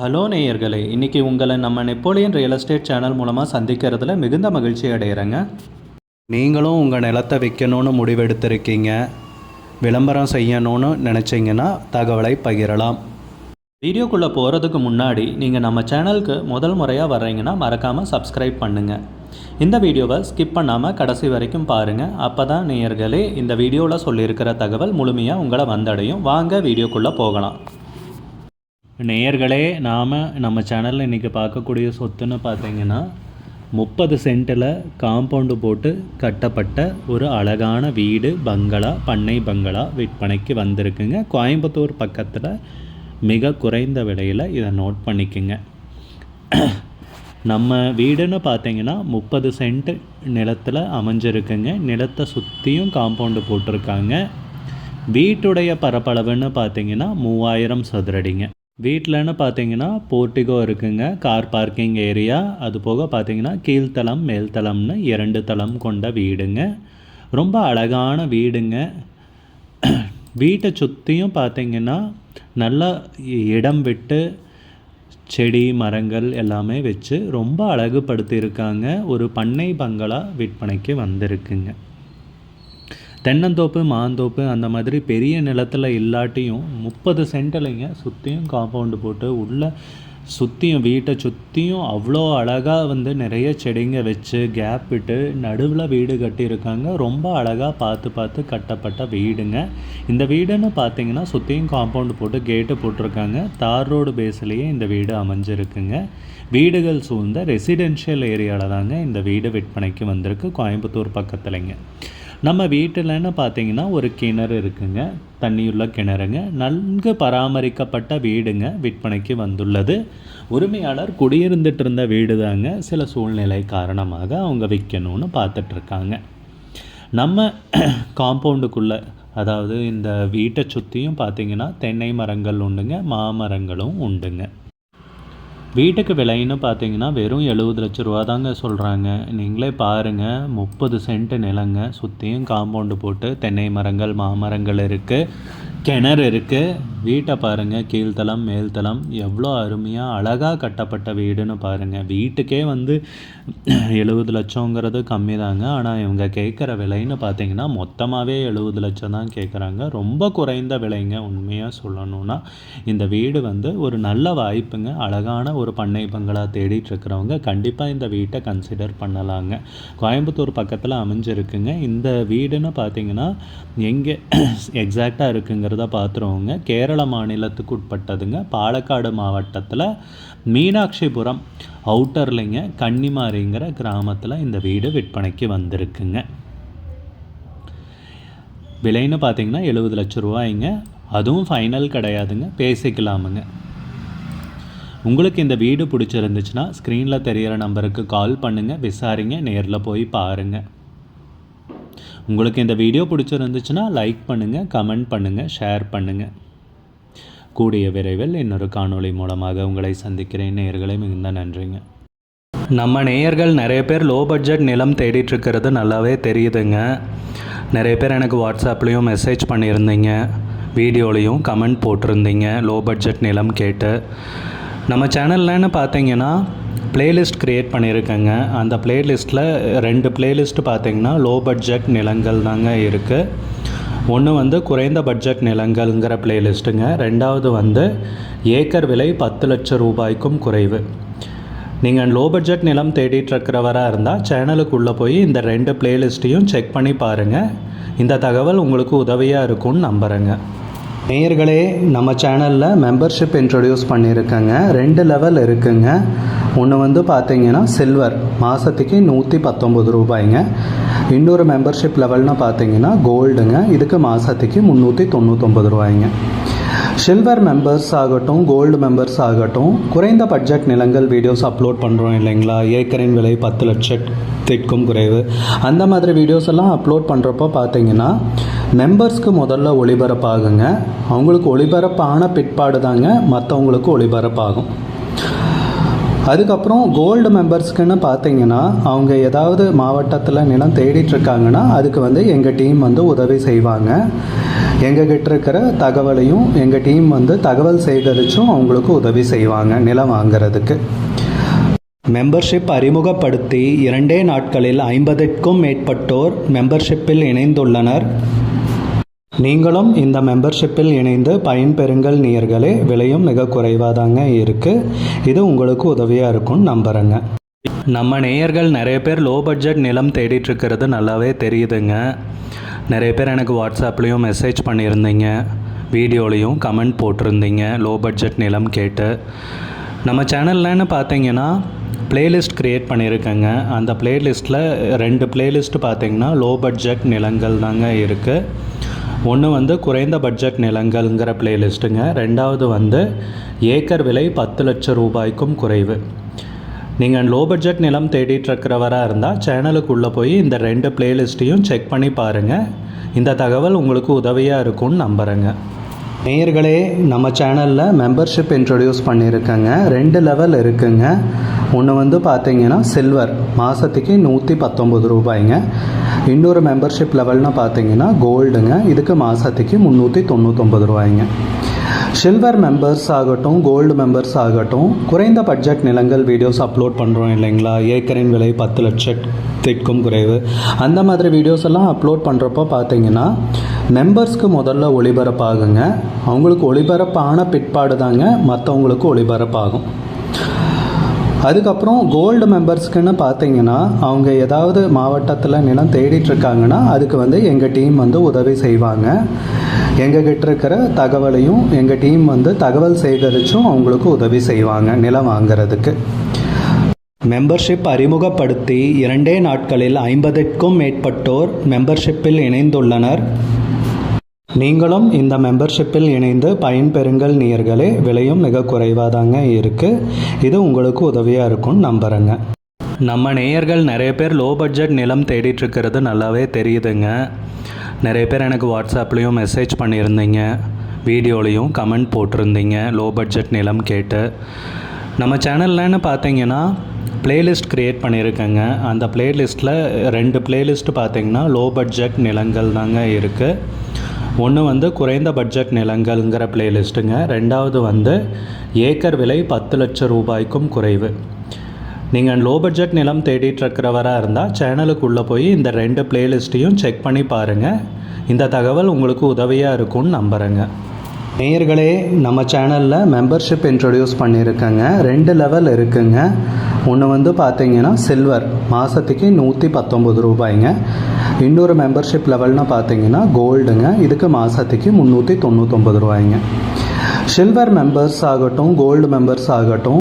Hello நேயர்களே இன்றைக்கி உங்களை நம்ம நெப்போலியன் ரியல் எஸ்டேட் சேனல் மூலமாக சந்திக்கிறதுல மிகுந்த மகிழ்ச்சி அடைகிறேங்க நீங்களும் உங்கள் நிலத்தை விற்கணும்னு முடிவெடுத்திருக்கீங்க விளம்பரம் செய்யணும்னு நினச்சிங்கன்னா தகவலை பகிரலாம். வீடியோக்குள்ளே போகிறதுக்கு முன்னாடி நீங்கள் நம்ம சேனலுக்கு முதல் முறையாக வர்றீங்கன்னா மறக்காமல் சப்ஸ்கிரைப் பண்ணுங்கள் இந்த வீடியோவை ஸ்கிப் பண்ணாமல் கடைசி வரைக்கும் பாருங்கள் அப்போ தான் நேயர்களே இந்த வீடியோவில் சொல்லியிருக்கிற தகவல் முழுமையாக உங்களை வந்தடையும். வாங்க வீடியோக்குள்ளே போகலாம். நேயர்களே நாம் நம்ம சேனலில் இன்றைக்கி பார்க்கக்கூடிய சொத்துன்னு பார்த்தீங்கன்னா முப்பது சென்ட்டில் காம்பவுண்டு போட்டு கட்டப்பட்ட ஒரு அழகான வீடு பங்களா பண்ணை பங்களா விற்பனைக்கு வந்திருக்குங்க. கோயம்புத்தூர் பக்கத்தில் மிக குறைந்த விலையில் இதை நோட் பண்ணிக்கோங்க. நம்ம வீடுன்னு பார்த்தீங்கன்னா முப்பது சென்ட் நிலத்தில் அமைஞ்சிருக்குங்க. நிலத்தை சுற்றியும் காம்பவுண்டு போட்டிருக்காங்க. வீட்டுடைய பரப்பளவுன்னு பார்த்தீங்கன்னா மூவாயிரம் சதுரடிங்க. வீட்டிலன்னு பார்த்தீங்கன்னா போர்ட்டிகோ இருக்குங்க. Car parking area. அது போக பார்த்தீங்கன்னா கீழ்த்தளம் மேல்தளம்னு இரண்டு தளம் கொண்ட வீடுங்க. ரொம்ப அழகான வீடுங்க. வீட்டை சுற்றியும் பார்த்தீங்கன்னா நல்லா இடம் விட்டு செடி மரங்கள் எல்லாமே வச்சு ரொம்ப அழகுபடுத்தியிருக்காங்க. ஒரு பண்ணை பங்களா விற்பனைக்கு வந்திருக்குங்க. தென்னந்தோப்பு மாந்தோப்பு அந்த மாதிரி பெரிய நிலத்தில் இல்லாட்டியும் முப்பது சென்டலைங்க சுற்றியும் காம்பவுண்டு போட்டு உள்ளே சுற்றியும் வீட்டை சுற்றியும் அவ்வளோ அழகாக வந்து நிறைய செடிங்க வச்சு கேப் விட்டு நடுவில் வீடு கட்டியிருக்காங்க. ரொம்ப அழகாக பார்த்து பார்த்து கட்டப்பட்ட வீடுங்க. இந்த வீடுன்னு பார்த்தீங்கன்னா சுற்றியும் காம்பவுண்டு போட்டு கேட்டு போட்டிருக்காங்க. தார் ரோடு பேஸ்லேயே இந்த வீடு அமைஞ்சிருக்குங்க. வீடுகள் சூழ்ந்த ரெசிடென்ஷியல் ஏரியாவில் தாங்க இந்த வீடு விற்பனைக்கு வந்திருக்கு. கோயம்புத்தூர் பக்கத்துலைங்க. நம்ம வீட்டிலன்னு பார்த்தீங்கன்னா ஒரு கிணறு இருக்குங்க. தண்ணியுள்ள கிணறுங்க. நன்கு பராமரிக்கப்பட்ட வீடுங்க விற்பனைக்கு வந்துள்ளது. உரிமையாளர் குடியிருந்துட்டு இருந்த வீடு தாங்க சில சூழ்நிலை காரணமாக அவங்க விற்கணும்னு பார்த்துட்ருக்காங்க நம்ம காம்பவுண்டுக்குள்ளே அதாவது இந்த வீட்டை சுற்றியும் பார்த்தீங்கன்னா தென்னை மரங்கள் உண்டுங்க. மாமரங்களும் உண்டுங்க. வீட்டுக்கு விலைன்னு பார்த்தீங்கன்னா வெறும் எழுபது லட்ச ரூபா தாங்க சொல்கிறாங்க நீங்களே பாருங்கள் முப்பது சென்ட் நிலங்க சுற்றியும் காம்பவுண்டு போட்டு தென்னை மரங்கள் மாமரங்கள் இருக்குது கிணறு இருக்குது வீட்டை பாருங்கள் கீழ்த்தளம் மேல்தளம். எவ்வளோ அருமையாக அழகாக கட்டப்பட்ட வீடுன்னு பாருங்கள் வீட்டுக்கே வந்து எழுபது லட்சங்கிறது கம்மி தாங்க ஆனால் இவங்க கேட்குற விலைன்னு பார்த்தீங்கன்னா மொத்தமாகவே எழுபது லட்சம் தான் கேட்குறாங்க. ரொம்ப குறைந்த விலைங்க உண்மையாக சொல்லணும்னா. இந்த வீடு வந்து ஒரு நல்ல வாய்ப்புங்க. அழகான ஒரு பண்ணை பங்களா தேடிட்டுருக்கிறவங்க கண்டிப்பாக இந்த வீட்டை கன்சிடர் பண்ணலாங்க. கோயம்புத்தூர் பக்கத்தில் அமைஞ்சிருக்குங்க. இந்த வீடுன்னு பார்த்தீங்கன்னா எங்கே எக்ஸாக்டாக அப்படிங்கிறத பார்த்துருவோங்க. கேரள மாநிலத்துக்கு உட்பட்டதுங்க. பாலக்காடு மாவட்டத்தில் மீனாட்சிபுரம் அவுட்டர்லிங்க கன்னிமாரிங்கிற கிராமத்தில் இந்த வீடு விற்பனைக்கு வந்திருக்குங்க. விலைன்னு பார்த்தீங்கன்னா எழுபது லட்ச ரூபாய்ங்க. அதுவும் ஃபைனல் கிடையாதுங்க. பேசிக்கலாமுங்க. உங்களுக்கு இந்த வீடு பிடிச்சிருந்துச்சுன்னா ஸ்க்ரீனில் தெரிகிற நம்பருக்கு கால் பண்ணுங்கள் விசாரிங்க. நேரில் போய் பாருங்கள் உங்களுக்கு இந்த வீடியோ பிடிச்சிருந்துச்சுன்னா லைக் பண்ணுங்கள் கமெண்ட் பண்ணுங்கள் ஷேர் பண்ணுங்கள் கூடிய விரைவில் இன்னொரு காணொளி மூலமாக உங்களை சந்திக்கிறேன். நேயர்களை மிகுந்த நன்றிங்க. நம்ம நேயர்கள் நிறைய பேர் லோ பட்ஜெட் நிலம் தேடிட்டுருக்கிறது நல்லாவே தெரியுதுங்க. நிறைய பேர் எனக்கு வாட்ஸ்அப்லேயும் மெசேஜ் பண்ணியிருந்தீங்க. வீடியோலையும் கமெண்ட் போட்டிருந்தீங்க லோ பட்ஜெட் நிலம் கேட்டு. நம்ம சேனல்லன்னு பார்த்தீங்கன்னா பிளேலிஸ்ட் க்ரியேட் பண்ணியிருக்கேங்க. அந்த பிளேலிஸ்ட்டில் ரெண்டு பிளேலிஸ்ட்டு பார்த்தீங்கன்னா லோ பட்ஜெட் நிலங்கள் தாங்க இருக்குது ஒன்று வந்து குறைந்த பட்ஜெட் நிலங்கள்ங்கிற பிளேலிஸ்ட்டுங்க ரெண்டாவது வந்து ஏக்கர் விலை பத்து லட்சம் ரூபாய்க்கும் குறைவு. நீங்கள் லோ பட்ஜெட் நிலம் தேடிட்டுருக்கிறவராக இருந்தால் சேனலுக்குள்ளே போய் இந்த ரெண்டு பிளேலிஸ்ட்டையும் செக் பண்ணி பாருங்கள் இந்த தகவல் உங்களுக்கு உதவியாக இருக்கும்னு நம்புகிறேங்க நேயர்களே நம்ம சேனலில் மெம்பர்ஷிப் இன்ட்ரடியூஸ் பண்ணியிருக்கேங்க. ரெண்டு லெவல் இருக்குங்க. ஒன்று வந்து பார்த்தீங்கன்னா சில்வர் மாதத்துக்கு நூற்றி பத்தொம்பது ரூபாய்ங்க. இன்னொரு மெம்பர்ஷிப் லெவல்னு பார்த்தீங்கன்னா கோல்டுங்க இதுக்கு மாதத்துக்கு முந்நூற்றி தொண்ணூத்தொம்பது ரூபாய்ங்க. சில்வர் மெம்பர்ஸ் ஆகட்டும் கோல்டு மெம்பர்ஸ் ஆகட்டும் குறைந்த பட்ஜெட் நிலங்கள் வீடியோஸ் அப்லோட் பண்ணுறோம் இல்லைங்களா? ஏக்கரின் விலை பத்து லட்சத்திற்கும் குறைவு. அந்த மாதிரி வீடியோஸ் எல்லாம் அப்லோட் பண்ணுறப்போ பார்த்தீங்கன்னா மெம்பர்ஸ்க்கு முதல்ல ஒளிபரப்பாகுங்க. அவங்களுக்கு ஒளிபரப்பான பிற்பாடு தாங்க மற்றவங்களுக்கு ஒளிபரப்பாகும். அதுக்கப்புறம் கோல்டு மெம்பர்ஸ்க்குன்னு பார்த்தீங்கன்னா அவங்க ஏதாவது மாவட்டத்தில் நிலம் தேடிட்டுருக்காங்கன்னா அதுக்கு வந்து எங்கள் டீம் வந்து உதவி செய்வாங்க. எங்ககிட்ட இருக்கிற தகவலையும் எங்கள் டீம் வந்து தகவல் சேகரித்தும் அவங்களுக்கு உதவி செய்வாங்க நிலம் வாங்குறதுக்கு. மெம்பர்ஷிப் அறிமுகப்படுத்தி இரண்டே நாட்களில் ஐம்பதுக்கும் மேற்பட்டோர் மெம்பர்ஷிப்பில் இணைந்துள்ளனர். நீங்களும் இந்த மெம்பர்ஷிப்பில் இணைந்து பயன்பெறுங்கள் நேயர்களே. விலையும் மிக குறைவாக தாங்க இருக்குது இது உங்களுக்கு உதவியாக இருக்கும்னு நம்புகிறேங்க நம்ம நேயர்கள் நிறைய பேர் லோ பட்ஜெட் நிலம் தேடிட்டுருக்கிறது நல்லாவே தெரியுதுங்க. நிறைய பேர் எனக்கு வாட்ஸ்அப்லேயும் மெசேஜ் பண்ணியிருந்தீங்க. வீடியோலையும் கமெண்ட் போட்டிருந்தீங்க லோ பட்ஜெட் நிலம் கேட்டு. நம்ம சேனல்லன்னு பார்த்தீங்கன்னா பிளேலிஸ்ட் க்ரியேட் பண்ணியிருக்கேங்க. அந்த பிளேலிஸ்ட்டில் ரெண்டு பிளேலிஸ்ட் பார்த்தீங்கன்னா லோ பட்ஜெட் நிலங்கள் தாங்க இருக்குது ஒன்று வந்து குறைந்த பட்ஜெட் நிலங்கள்ங்கிற பிளேலிஸ்ட்டுங்க ரெண்டாவது வந்து ஏக்கர் விலை பத்து லட்சம் ரூபாய்க்கும் குறைவு. நீங்கள் லோ பட்ஜெட் நிலம் தேடிட்டுருக்கிறவராக இருந்தால் சேனலுக்குள்ளே போய் இந்த ரெண்டு பிளேலிஸ்ட்டையும் செக் பண்ணி பாருங்கள் இந்த தகவல் உங்களுக்கு உதவியாக இருக்கும்னு நம்புகிறேங்க நேயர்களே நம்ம சேனலில் மெம்பர்ஷிப் இன்ட்ரடியூஸ் பண்ணியிருக்கேங்க. ரெண்டு லெவல் இருக்குங்க. ஒன்று வந்து பார்த்தீங்கன்னா சில்வர் மாதத்துக்கு நூற்றி பத்தொம்பது ரூபாய்ங்க. இன்னொரு மெம்பர்ஷிப் லெவல்னு பார்த்தீங்கன்னா கோல்டுங்க இதுக்கு மாதத்துக்கு முந்நூற்றி தொண்ணூத்தொம்பது ரூபாய்ங்க. சில்வர் மெம்பர்ஸ் ஆகட்டும் கோல்டு மெம்பர்ஸ் ஆகட்டும் குறைந்த பட்ஜெட் நிலங்கள் வீடியோஸ் அப்லோட் பண்ணுறோம் இல்லைங்களா? ஏக்கரின் விலை பத்து லட்சத்திற்கும் குறைவு. அந்த மாதிரி வீடியோஸ் எல்லாம் அப்லோட் பண்ணுறப்போ பார்த்தீங்கன்னா மெம்பர்ஸ்க்கு முதல்ல ஒளிபரப்பாகுங்க. அவங்களுக்கு ஒளிபரப்பான பிற்பாடு தாங்க மற்றவங்களுக்கு ஒளிபரப்பாகும். அதுக்கப்புறம் கோல்டு மெம்பர்ஸ்க்குன்னு பார்த்தீங்கன்னா அவங்க ஏதாவது மாவட்டத்தில் நிலம் தேடிட்டுருக்காங்கன்னா அதுக்கு வந்து எங்கள் டீம் வந்து உதவி செய்வாங்க. எங்ககிட்ட இருக்கிற தகவலையும் எங்கள் டீம் வந்து தகவல் சேகரித்தும் அவங்களுக்கு உதவி செய்வாங்க நிலம் வாங்குறதுக்கு. மெம்பர்ஷிப் அறிமுகப்படுத்தி இரண்டே நாட்களில் ஐம்பதுக்கும் மேற்பட்டோர் மெம்பர்ஷிப்பில் இணைந்துள்ளனர். நீங்களும் இந்த மெம்பர்ஷிப்பில் இணைந்து பயன்பெறுங்கள் நேயர்களே. விலையும் மிக குறைவாக தாங்க இருக்குது இது உங்களுக்கு உதவியாக இருக்கும்னு நம்புகிறேங்க நம்ம நேயர்கள் நிறைய பேர் லோ பட்ஜெட் நிலம் தேடிட்டுருக்கிறது நல்லாவே தெரியுதுங்க. நிறைய பேர் எனக்கு வாட்ஸ்அப்லேயும் மெசேஜ் பண்ணியிருந்தீங்க. வீடியோலையும் கமெண்ட் போட்டிருந்தீங்க லோ பட்ஜெட் நிலம் கேட்டு. நம்ம சேனல்லன்னு பார்த்தீங்கன்னா பிளேலிஸ்ட் க்ரியேட் பண்ணியிருக்கேங்க. அந்த பிளேலிஸ்ட்டில் ரெண்டு பிளேலிஸ்ட் பார்த்தீங்கன்னா லோ பட்ஜெட் நிலங்கள் தாங்க இருக்குது ஒன்று வந்து குறைந்த பட்ஜெட் நிலங்கள்ங்கிற பிளேலிஸ்ட்டுங்க ரெண்டாவது வந்து ஏக்கர் விலை பத்து லட்சம் ரூபாய்க்கும் குறைவு. நீங்கள் லோ பட்ஜெட் நிலம் தேடிட்டுருக்கிறவராக இருந்தால் சேனலுக்குள்ளே போய் இந்த ரெண்டு பிளேலிஸ்ட்டையும் செக் பண்ணி பாருங்கள் இந்த தகவல் உங்களுக்கு உதவியாக இருக்கும்னு நம்புகிறேங்க நேயர்களே நம்ம சேனலில் மெம்பர்ஷிப் இன்ட்ரடியூஸ் பண்ணியிருக்கேங்க. ரெண்டு லெவல் இருக்குங்க. ஒன்று வந்து பார்த்தீங்கன்னா சில்வர் மாதத்துக்கு நூற்றி பத்தொம்பது ரூபாய்ங்க. இன்னொரு மெம்பர்ஷிப் லெவல்னு பார்த்தீங்கன்னா கோல்டுங்க இதுக்கு மாதத்துக்கு முந்நூற்றி தொண்ணூத்தொம்பது ரூபாய்ங்க. சில்வர் மெம்பர்ஸ் ஆகட்டும் கோல்டு மெம்பர்ஸ் ஆகட்டும்